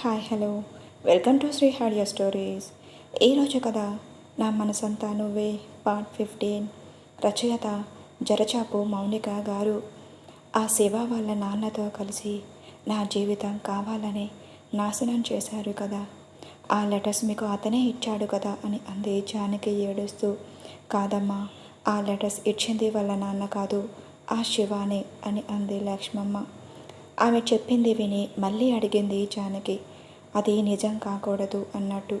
Hi hello welcome to Shri Hadiya stories ఈరోజు కథ నా మనసంతా నువ్వే పార్ట్ ఫిఫ్టీన్ రచయిత జరచాపు మౌనిక గారు ఆ శివ వాళ్ళ నాన్నతో కలిసి నా జీవితం కావాలని నాశనం చేశారు కదా. ఆ లెటర్స్ మీకు అతనే ఇచ్చాడు కదా అని అంది జానకి ఏడుస్తూ. కాదమ్మా ఆ లెటర్స్ ఇచ్చింది వాళ్ళ నాన్న కాదు ఆ శివానే అని అంది లక్ష్మమ్మ. ఆమె చెప్పింది విని మళ్ళీ అడిగింది జానకి అది నిజం కాకూడదు అన్నట్టు.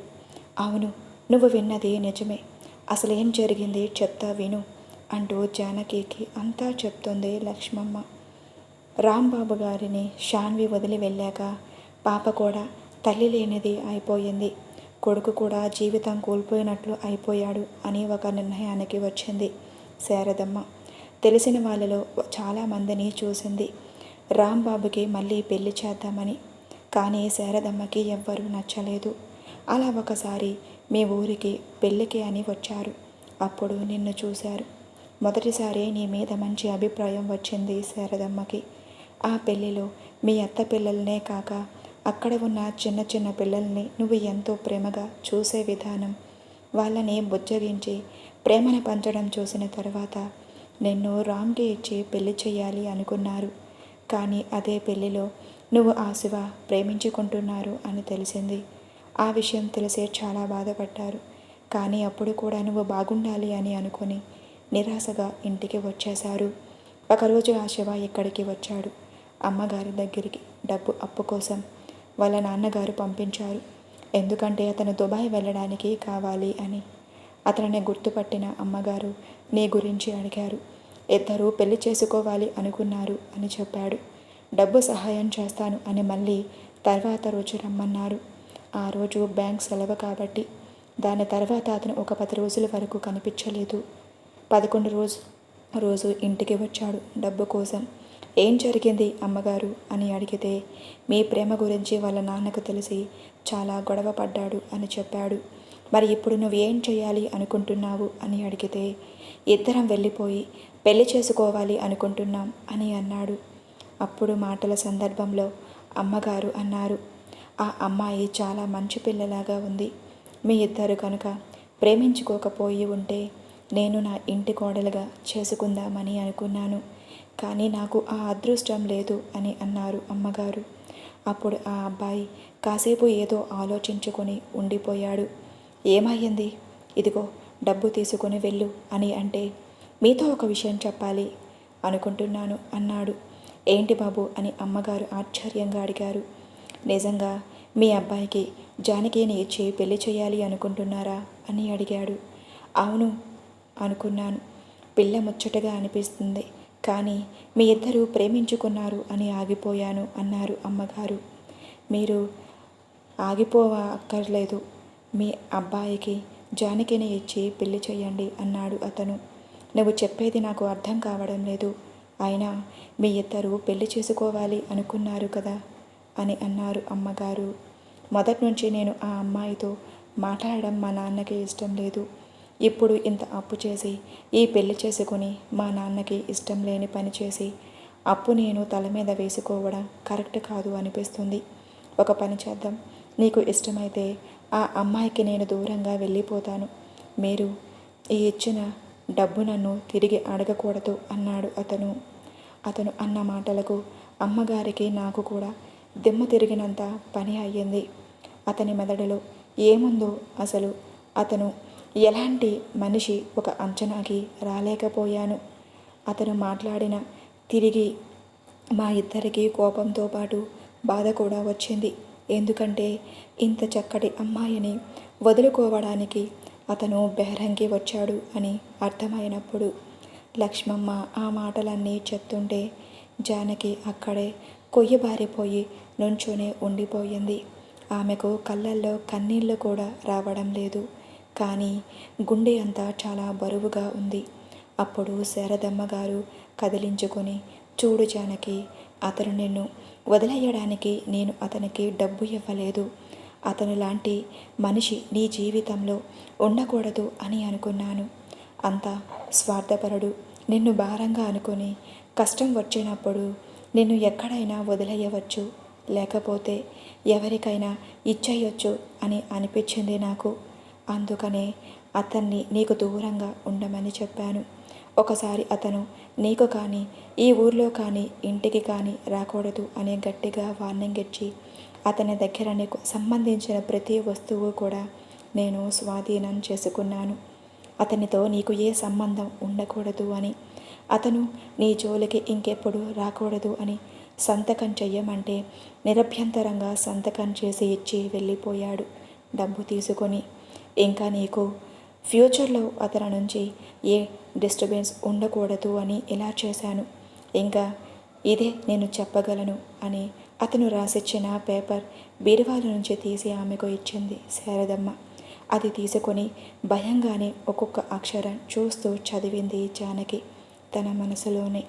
అవును నువ్వు విన్నది నిజమే. అసలేం జరిగింది చెప్తా విను అంటూ జానకికి అంతా చెప్తుంది లక్ష్మమ్మ. రాంబాబు గారిని షాన్వి వదిలి వెళ్ళాక పాప కూడా తల్లి లేనిది అయిపోయింది. కొడుకు కూడా జీవితం కోల్పోయినట్లు అయిపోయాడు అని ఒక నిర్ణయానికి వచ్చింది శారదమ్మ. తెలిసిన వాళ్ళలో చాలామందిని చూసింది. రాంబాబుకి మళ్ళీ పెళ్ళి చేద్దామని. కానీ శారదమ్మకి ఎవ్వరూ నచ్చలేదు. అలా ఒకసారి మీ ఊరికి పెళ్ళికి అని వచ్చారు. అప్పుడు నిన్ను చూశారు. మొదటిసారి నీ మీద మంచి అభిప్రాయం వచ్చింది శారదమ్మకి. ఆ పెళ్ళిలో మీ అత్త పిల్లలనే కాక అక్కడ ఉన్న చిన్న చిన్న పిల్లల్ని నువ్వు ఎంతో ప్రేమగా చూసే విధానం వాళ్ళని బుజ్జగించి ప్రేమను పంచడం చూసిన తర్వాత నిన్ను రామ్కి ఇచ్చి పెళ్ళి చేయాలి అనుకున్నారు. కానీ అదే పెళ్ళిలో నువ్వు ఆ శివ ప్రేమించుకుంటున్నారు అని తెలిసింది. ఆ విషయం తెలిసే చాలా బాధపడ్డారు. కానీ అప్పుడు కూడా నువ్వు బాగుండాలి అని అనుకుని నిరాశగా ఇంటికి వచ్చేశారు. ఒకరోజు ఆ శివ ఇక్కడికి వచ్చాడు. అమ్మగారి దగ్గరికి డబ్బు అప్పు కోసం వాళ్ళ నాన్నగారు పంపించారు. ఎందుకంటే అతను దుబాయ్ వెళ్ళడానికి కావాలి అని అతనిని గుర్తుపట్టిన అమ్మగారు నీ గురించి అడిగారు. ఇద్దరూ పెళ్ళి చేసుకోవాలి అనుకున్నారు అని చెప్పాడు. డబ్బు సహాయం చేస్తాను అని మళ్ళీ తర్వాత రోజు రమ్మన్నారు. ఆ రోజు బ్యాంక్ సెలవు కాబట్టి దాని తర్వాత అతను ఒక పది రోజుల వరకు కనిపించలేదు. పదకొండు రోజు రోజు ఇంటికి వచ్చాడు డబ్బు కోసం. ఏం జరిగింది అమ్మగారు? అని అడిగితే మీ ప్రేమ గురించి వాళ్ళ నాన్నకు తెలిసి చాలా గొడవ పడ్డాడు అని చెప్పాడు. మరి ఇప్పుడు నువ్వేం చేయాలి అనుకుంటున్నావు? అని అడిగితే ఇద్దరం వెళ్ళిపోయి పెళ్ళి చేసుకోవాలి అనుకుంటున్నాం అని అన్నాడు. అప్పుడు మాటల సందర్భంలో అమ్మగారు అన్నారు ఆ అమ్మాయి చాలా మంచి పిల్లలాగా ఉంది. మీ ఇద్దరు కనుక ప్రేమించుకోకపోయి ఉంటే నేను నా ఇంటి కోడలుగా చేసుకుందామని అనుకున్నాను. కానీ నాకు ఆ అదృష్టం లేదు అని అన్నారు అమ్మగారు. అప్పుడు ఆ అబ్బాయి కాసేపు ఏదో ఆలోచించుకొని ఉండిపోయాడు. ఏమయ్యింది? ఇదిగో డబ్బు తీసుకొని వెళ్ళు అని అంటే మీతో ఒక విషయం చెప్పాలి అనుకుంటున్నాను అన్నాడు. ఏంటి బాబు అని అమ్మగారు ఆశ్చర్యంగా అడిగారు. నిజంగా మీ అబ్బాయికి జానకిని ఇచ్చి పెళ్ళి చేయాలి అనుకుంటున్నారా అని అడిగాడు. అవును అనుకున్నాను. పిల్ల ముచ్చటగా అనిపిస్తుంది. కానీ మీ ఇద్దరూ ప్రేమించుకున్నారు అని ఆగిపోయాను అన్నారు అమ్మగారు. మీరు ఆగిపోవ అక్కర్లేదు మీ అబ్బాయికి జానకిని ఇచ్చి పెళ్ళి చేయండి అన్నాడు అతను. నువ్వు చెప్పేది నాకు అర్థం కావడం లేదు. అయినా మీ ఇద్దరు పెళ్ళి చేసుకోవాలి అనుకున్నారు కదా అని అన్నారు అమ్మగారు. మొదటి నుంచి నేను ఆ అమ్మాయితో మాట్లాడడం మా నాన్నకి ఇష్టం లేదు. ఇప్పుడు ఇంత అప్పు చేసి ఈ పెళ్ళి చేసుకుని మా నాన్నకి ఇష్టం లేని పని చేసి అప్పు నేను తల మీద వేసుకోవడం కరెక్ట్ కాదు అనిపిస్తుంది. ఒక పని చేద్దాం. నీకు ఇష్టమైతే ఆ అమ్మాయికి నేను దూరంగా వెళ్ళిపోతాను. మీరు ఈ ఇచ్చిన డబ్బు నన్ను తిరిగి అడగకూడదు అన్నాడు అతను. అతను అన్న మాటలకు అమ్మగారికి నాకు కూడా దిమ్మ తిరిగినంత పని అయ్యింది. అతని మెదడులో ఏముందో అసలు అతను ఎలాంటి మనిషి ఒక అంచనాకి రాలేకపోయాను. అతను మాట్లాడిన తిరిగి మా ఇద్దరికీ కోపంతో పాటు బాధ కూడా వచ్చింది. ఎందుకంటే ఇంత చక్కటి అమ్మాయిని వదులుకోవడానికి అతను బెహరంగి వచ్చాడు అని అర్థమైనప్పుడు లక్ష్మమ్మ ఆ మాటలన్నీ చెప్తుంటే జానకి అక్కడే కొయ్యబారిపోయి నుంచొనే ఉండిపోయింది. ఆమెకు కళ్ళల్లో కన్నీళ్ళు కూడా రావడం లేదు. కానీ గుండె అంతా చాలా బరువుగా ఉంది. అప్పుడు శారదమ్మ గారు కదిలించుకొని చూడు జానకి అతను నిన్ను వదిలేయడానికి నేను అతనికి డబ్బు ఇవ్వలేదు. అతను లాంటి మనిషి నీ జీవితంలో ఉండకూడదు అని అనుకున్నాను. అంత స్వార్థపరుడు నిన్ను భారంగా అనుకుని కష్టం వచ్చినప్పుడు నిన్ను ఎక్కడైనా వదిలేయవచ్చు లేకపోతే ఎవరికైనా ఇచ్చేయొచ్చు అని అనిపించింది నాకు. అందుకనే అతన్ని నీకు దూరంగా ఉండమని చెప్పాను. ఒకసారి అతను నీకు కానీ ఈ ఊర్లో కానీ ఇంటికి కానీ రాకూడదు అని గట్టిగా వార్నింగ్ ఇచ్చి అతని దగ్గర నీకు సంబంధించిన ప్రతి వస్తువు కూడా నేను స్వాధీనం చేసుకున్నాను. అతనితో నీకు ఏ సంబంధం ఉండకూడదు అని అతను నీ జోలికి ఇంకెప్పుడు రాకూడదు అని సంతకం చెయ్యమంటే నిరభ్యంతరంగా సంతకం చేసి ఇచ్చి వెళ్ళిపోయాడు డబ్బు తీసుకొని. ఇంకా నీకు ఫ్యూచర్లో అతని నుంచి ఏ డిస్టర్బెన్స్ ఉండకూడదు అని ఇలా చేశాను. ఇంకా ఇదే నేను చెప్పగలను అని అతను రాసిచ్చిన పేపర్ బీరువాల నుంచి తీసి ఆమెకు ఇచ్చింది శారదమ్మ. అది తీసుకొని భయంగానే ఒక్కొక్క అక్షరం చూస్తూ చదివింది జానకి తన మనసులోనే.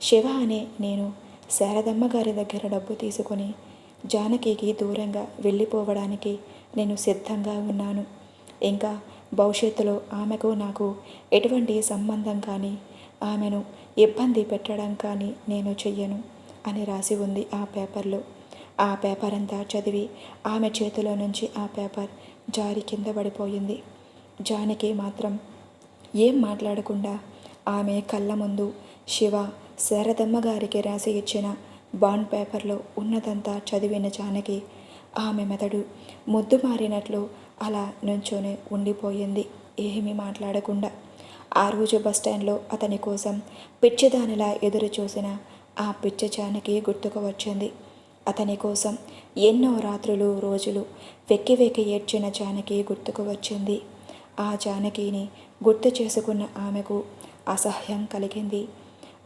శివ అనే నేను శారదమ్మ గారి దగ్గర డబ్బు తీసుకొని జానకికి దూరంగా వెళ్ళిపోవడానికి నేను సిద్ధంగా ఉన్నాను. ఇంకా భవిష్యత్తులో ఆమెకు నాకు ఎటువంటి సంబంధం కానీ ఆమెను ఇబ్బంది పెట్టడం కానీ నేను చెయ్యను అని రాసి ఉంది ఆ పేపర్లో. ఆ పేపర్ అంతా చదివి ఆమె చేతిలో నుంచి ఆ పేపర్ జారి కింద పడిపోయింది. జానకి మాత్రం ఏం మాట్లాడకుండా ఆమె కళ్ళ ముందు శివ శారదమ్మ గారికి రాసి ఇచ్చిన బాండ్ పేపర్లో ఉన్నదంతా చదివిన జానకి ఆమె మెదడు ముద్దు మారినట్లు అలా నుంచొని ఉండిపోయింది. ఏమీ మాట్లాడకుండా. ఆ రోజు బస్టాండ్లో అతని కోసం పిచ్చిదానిలా ఎదురు చూసిన ఆ పిచ్చి జానకి గుర్తుకు వచ్చింది. అతని కోసం ఎన్నో రాత్రులు రోజులు వెక్కి వెక్కి ఏడ్చిన జానకి గుర్తుకు వచ్చింది. ఆ జానకిని గుర్తు చేసుకున్న ఆమెకు అసహ్యం కలిగింది.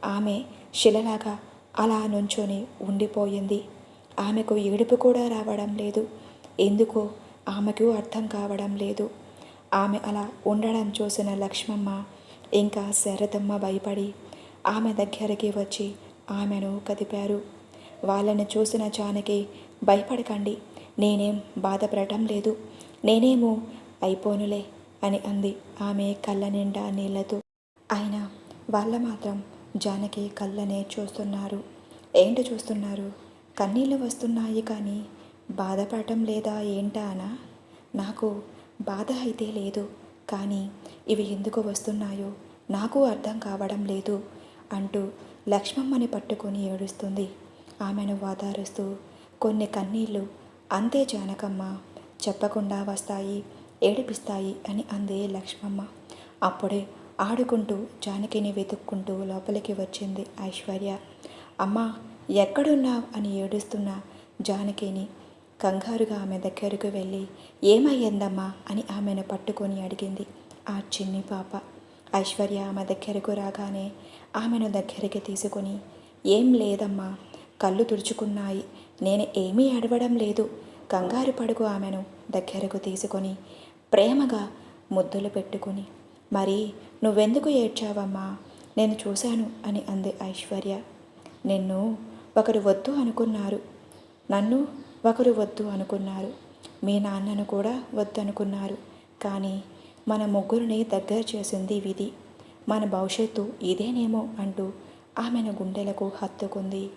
ఆమె శిలలాగా అలా నుంచొని ఉండిపోయింది. ఆమెకు ఏడుపు కూడా రావడం లేదు. ఎందుకో ఆమెకు అర్థం కావడం లేదు. ఆమె అలా ఉండడం చూసిన లక్ష్మమ్మ ఇంకా శరదమ్మ భయపడి ఆమె దగ్గరికి వచ్చి ఆమెను కదిపారు. వాళ్ళని చూసిన జానకి భయపడకండి నేనేం బాధపడటం లేదు. నేనేమో అయిపోనులే అని అంది ఆమె కళ్ళ నిండా నీళ్ళతో. అయినా వాళ్ళ మాత్రం జానకి కళ్ళనే చూస్తున్నారు. ఏంటి చూస్తున్నారు? కన్నీళ్ళు వస్తున్నాయి కానీ బాధపడటం లేదా ఏంటా అనా? నాకు బాధ అయితే లేదు కానీ ఇవి ఎందుకు వస్తున్నాయో నాకు అర్థం కావడం లేదు అంటూ లక్ష్మమ్మని పట్టుకొని ఏడుస్తుంది. ఆమెను వాదారుస్తూ కొన్ని కన్నీళ్ళు అంతే జానకమ్మ చెప్పకుండా వస్తాయి ఏడిపిస్తాయి అని అందే లక్ష్మమ్మ. అప్పుడే ఆడుకుంటూ జానకిని వెతుక్కుంటూ లోపలికి వచ్చింది ఐశ్వర్య. అమ్మా ఎక్కడున్నావు? అని ఏడుస్తున్న జానకిని కంగారుగా ఆమె దగ్గరకు వెళ్ళి ఏమయ్యిందమ్మా? అని ఆమెను పట్టుకొని అడిగింది ఆ చిన్ని పాప. ఐశ్వర్య ఆమె దగ్గరకు రాగానే ఆమెను దగ్గరికి తీసుకొని ఏం లేదమ్మా కళ్ళు తుడుచుకున్నాయి. నేను ఏమీ అడవడం లేదు. కంగారు పడుకు ఆమెను దగ్గరకు తీసుకొని ప్రేమగా ముద్దులు పెట్టుకుని మరి నువ్వెందుకు ఏడ్చావమ్మా? నేను చూశాను అని అంది ఐశ్వర్య. నిన్ను ఒకరు వద్దు అనుకున్నారు. నన్ను ఒకరు వద్దు అనుకున్నారు. మీ నాన్నను కూడా వద్దనుకున్నారు. కానీ మన ముగ్గురిని దగ్గర చేసింది విధి. మన భవిష్యత్తు ఇదేనేమో అంటూ ఆమెను గుండెలకు హత్తుకుంది.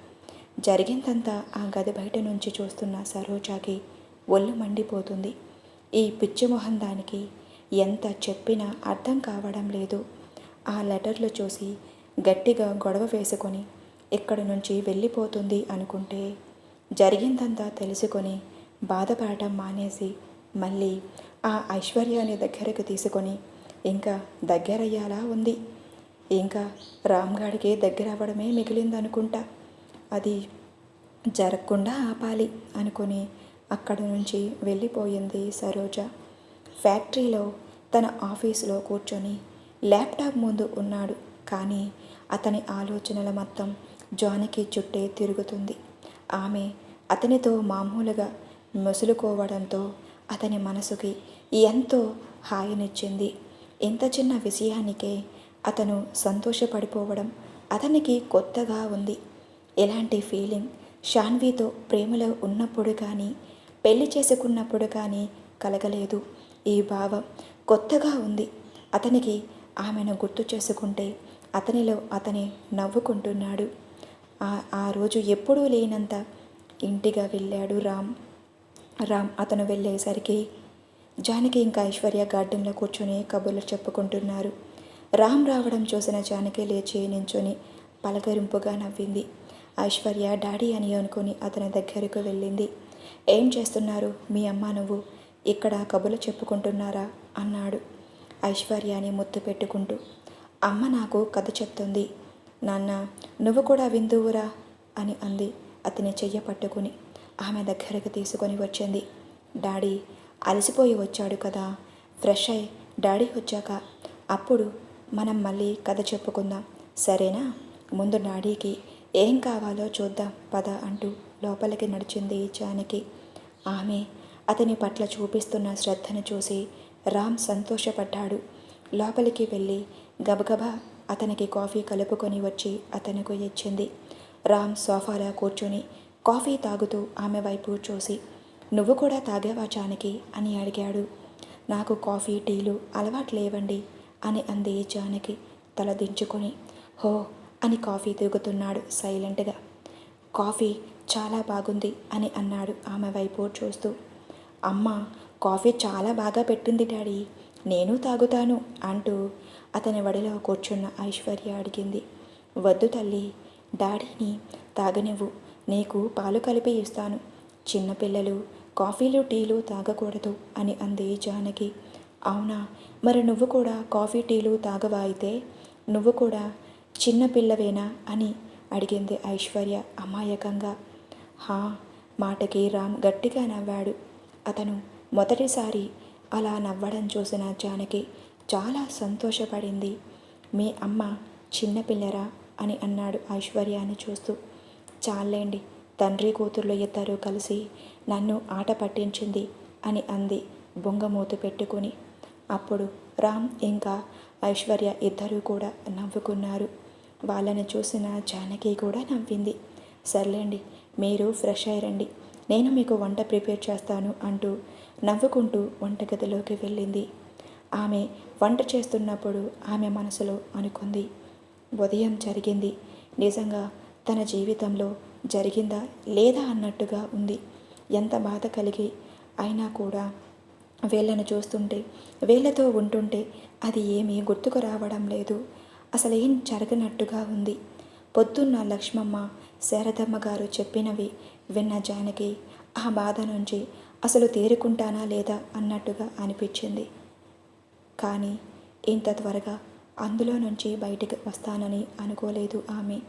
జరిగిందంతా ఆ గది బయట నుంచి చూస్తున్న సరోజాకి ఒళ్ళు మండిపోతుంది. ఈ పిచ్చిమొహం దానికి ఎంత చెప్పినా అర్థం కావడం లేదు. ఆ లెటర్లు చూసి గట్టిగా గొడవ వేసుకొని ఇక్కడి నుంచి వెళ్ళిపోతుంది అనుకుంటే జరిగిందంతా తెలుసుకొని బాధపడటం మానేసి మళ్ళీ ఆ ఐశ్వర్యాన్ని దగ్గరకు తీసుకొని ఇంకా దగ్గరయ్యేలా ఉంది. ఇంకా రామ్గాడికి దగ్గర అవ్వడమే మిగిలిందనుకుంటా. అది జరగకుండా ఆపాలి అనుకొని అక్కడి నుంచి వెళ్ళిపోయింది సరోజ. ఫ్యాక్టరీలో తన ఆఫీసులో కూర్చొని ల్యాప్టాప్ ముందు ఉన్నాడు. కానీ అతని ఆలోచనల మొత్తం జానికి చుట్టే తిరుగుతుంది. ఆమె అతనితో మామూలుగా ముసులుకోవడంతో అతని మనసుకి ఎంతో హాయినిచ్చింది. ఇంత చిన్న విషయానికే అతను సంతోషపడిపోవడం అతనికి కొత్తగా ఉంది. ఎలాంటి ఫీలింగ్ షాన్వీతో ప్రేమలో ఉన్నప్పుడు కానీ పెళ్ళి చేసుకున్నప్పుడు కానీ కలగలేదు. ఈ భావం కొత్తగా ఉంది. అతనికి ఆమెను గుర్తు చేసుకుంటే అతనిలో అతని నవ్వుకుంటున్నాడు. ఆ రోజు ఎప్పుడూ లేనంత ఇంటిగా వెళ్ళాడు రామ్. రామ్ అతను వెళ్ళేసరికి జానకి ఇంకా ఐశ్వర్య గార్డెన్లో కూర్చొని కబుర్లు చెప్పుకుంటున్నారు. రామ్ రావడం చూసిన జానకి లేచి నించొని పలకరింపుగా నవ్వింది. ఐశ్వర్య డాడీ అని అనుకుని అతని దగ్గరకు వెళ్ళింది. ఏం చేస్తున్నారు? మీ అమ్మ నువ్వు ఇక్కడ కబులు చెప్పుకుంటున్నారా? అన్నాడు ఐశ్వర్యాని ముద్దు పెట్టుకుంటూ. అమ్మ నాకు కథ చెప్తుంది. నాన్న నువ్వు కూడా విందువురా అని అంది. అతని చెయ్య పట్టుకుని ఆమె దగ్గరకు తీసుకొని వచ్చింది. డాడీ అలసిపోయి వచ్చాడు కదా. ఫ్రెష్ అయి డాడీ వచ్చాక అప్పుడు మనం మళ్ళీ కథ చెప్పుకుందాం. సరేనా? ముందు డాడీకి ఏం కావాలో చూద్దాం. పద అంటూ లోపలికి నడిచింది జానకి. ఆమె అతని పట్ల చూపిస్తున్న శ్రద్ధను చూసి రామ్ సంతోషపడ్డాడు. లోపలికి వెళ్ళి గబగబా అతనికి కాఫీ కలుపుకొని వచ్చి అతనికి ఇచ్చింది. రామ్ సోఫాలో కూర్చొని కాఫీ తాగుతూ ఆమె వైపు చూసి నువ్వు కూడా తాగేవా జానకి? అని అడిగాడు. నాకు కాఫీ టీలు అలవాటు లేవండి అని అంది జానకి తల దించుకొని. హో అని కాఫీ తిరుగుతున్నాడు సైలెంట్గా. కాఫీ చాలా బాగుంది అని అన్నాడు ఆమె వైపు చూస్తూ. అమ్మ కాఫీ చాలా బాగా పెట్టింది డాడీ. నేను తాగుతాను అంటూ అతని వడిలో కూర్చున్న ఐశ్వర్య అడిగింది. వద్దు తల్లి డాడీని తాగనివ్వు. నీకు పాలు కలిపి ఇస్తాను. చిన్నపిల్లలు కాఫీలు టీలు తాగకూడదు అని అంది జానకి. అవునా మరి నువ్వు కూడా కాఫీ టీలు తాగవా అయితే? నువ్వు కూడా చిన్నపిల్లవేనా అని అడిగింది ఐశ్వర్య అమాయకంగా. హా మాటకి రామ్ గట్టిగా నవ్వాడు. అతను మొదటిసారి అలా నవ్వడం చూసిన జానకి చాలా సంతోషపడింది. మీ అమ్మ చిన్నపిల్లరా అని అన్నాడు ఐశ్వర్యాన్ని చూస్తూ. చాలేండి తండ్రి కూతుర్లు ఇద్దరూ కలిసి నన్ను ఆట పట్టించింది అని అంది బొంగమూతు పెట్టుకుని. అప్పుడు రామ్ ఇంకా ఐశ్వర్య ఇద్దరూ కూడా నవ్వుకున్నారు. వాళ్ళని చూసిన జానకి కూడా నవ్వింది. సర్లేండి మీరు ఫ్రెష్ అయ్యండి నేను మీకు వంట ప్రిపేర్ చేస్తాను అంటూ నవ్వుకుంటూ వంటగదిలోకి వెళ్ళింది. ఆమె వంట చేస్తున్నప్పుడు ఆమె మనసులో అనుకుంది ఉదయం జరిగింది. నిజంగా తన జీవితంలో జరిగిందా లేదా అన్నట్టుగా ఉంది. ఎంత బాధ కలిగి అయినా కూడా వీళ్ళను చూస్తుంటే వీళ్ళతో ఉంటుంటే అది ఏమీ గుర్తుకు రావడం లేదు. అసలు ఏం జరగనట్టుగా ఉంది. పొద్దున్న లక్ష్మమ్మ శారదమ్మ గారు చెప్పినవి విన్న జానకి ఆ బాధ నుంచి అసలు తేరుకుంటానా లేదా అన్నట్టుగా అనిపించింది. కానీ ఇంత త్వరగా అందులో నుంచి బయటికి వస్తానని అనుకోలేదు ఆమె.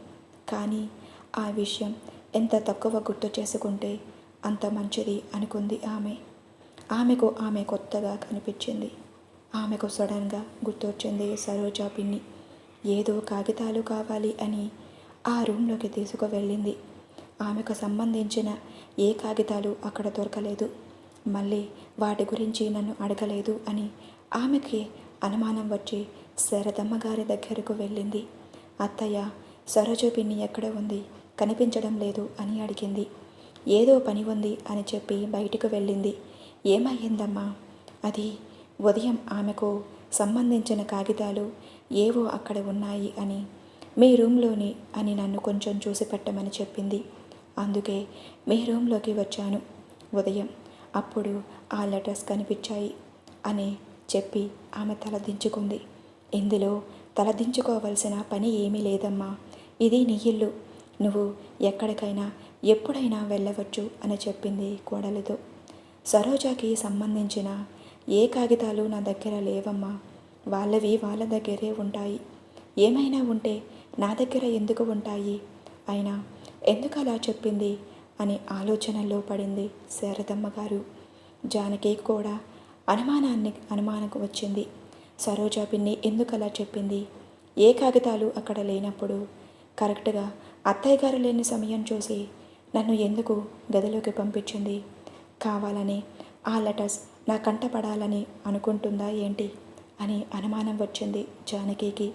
కానీ ఆ విషయం ఎంత తక్కువ గుర్తు చేసుకుంటే అంత మంచిది అనుకుంది ఆమె. ఆమెకు ఆమె కొత్తగా కనిపించింది. ఆమెకు సడన్గా గుర్తొచ్చింది సరోజా పిన్ని. ఏదో కాగితాలు కావాలి అని ఆ రూమ్లోకి తీసుకువెళ్ళింది. ఆమెకు సంబంధించిన ఏ కాగితాలు అక్కడ దొరకలేదు. మళ్ళీ వాటి గురించి నన్ను అడగలేదు అని ఆమెకి అనుమానం వచ్చి శరదమ్మ గారి దగ్గరకు వెళ్ళింది. అత్తయ్య సరోజు పిన్ని ఎక్కడ ఉంది? కనిపించడం లేదు అని అడిగింది. ఏదో పని ఉంది అని చెప్పి బయటకు వెళ్ళింది. ఏమయ్యిందమ్మా? అది ఉదయం ఆమెకు సంబంధించిన కాగితాలు ఏవో అక్కడ ఉన్నాయి అని మీ రూమ్లోని అని నన్ను కొంచెం చూసి పెట్టమని చెప్పింది. అందుకే మీ రూమ్లోకి వచ్చాను. ఉదయం అప్పుడు ఆ లెటర్స్ కనిపించాయి అని చెప్పి ఆమె తలదించుకుంది ఇందులో తలదించుకోవలసిన పని ఏమీ లేదమ్మా. ఇది నీ ఇల్లు. నువ్వు ఎక్కడికైనా ఎప్పుడైనా వెళ్ళవచ్చు అని చెప్పింది కోడలితో. సరోజాకి సంబంధించిన ఏ కాగితాలు నా దగ్గర లేవమ్మా. వాళ్ళవి వాళ్ళ దగ్గరే ఉంటాయి. ఏమైనా ఉంటే నా దగ్గర ఎందుకు ఉంటాయి? అయినా ఎందుకు అలా చెప్పింది? అని ఆలోచనల్లో పడింది శారదమ్మ గారు. జానకి కూడా అనుమానాన్ని అనుమానకు వచ్చింది. సరోజా పిన్ని ఎందుకు అలా చెప్పింది? ఏ కాగితాలు అక్కడ లేనప్పుడు? కరెక్ట్గా అత్తయ్య గారు లేని సమయం చూసి నన్ను ఎందుకు గదిలోకి పంపించింది? కావాలని ఆ లెటర్స్ నా కంట పడాలని అనుకుంటుందా ఏంటి? అని అనుమానం వచ్చింది జానకికి.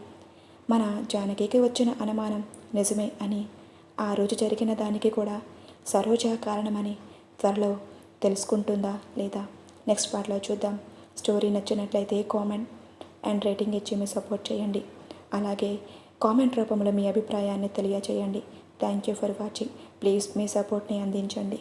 మన జానకికి వచ్చిన అనుమానం నిజమే అని ఆ రోజు జరిగిన దానికి కూడా సరోజ కారణమని త్వరలో తెలుసుకుంటుందా లేదా? నెక్స్ట్ పార్ట్లో చూద్దాం. స్టోరీ నచ్చినట్లయితే కామెంట్ అండ్ రేటింగ్ ఇచ్చి మీ సపోర్ట్ చేయండి. అలాగే కామెంట్ రూపంలో మీ అభిప్రాయాన్ని తెలియచేయండి. Thank you for watching. Please మీ సపోర్ట్ని అందించండి.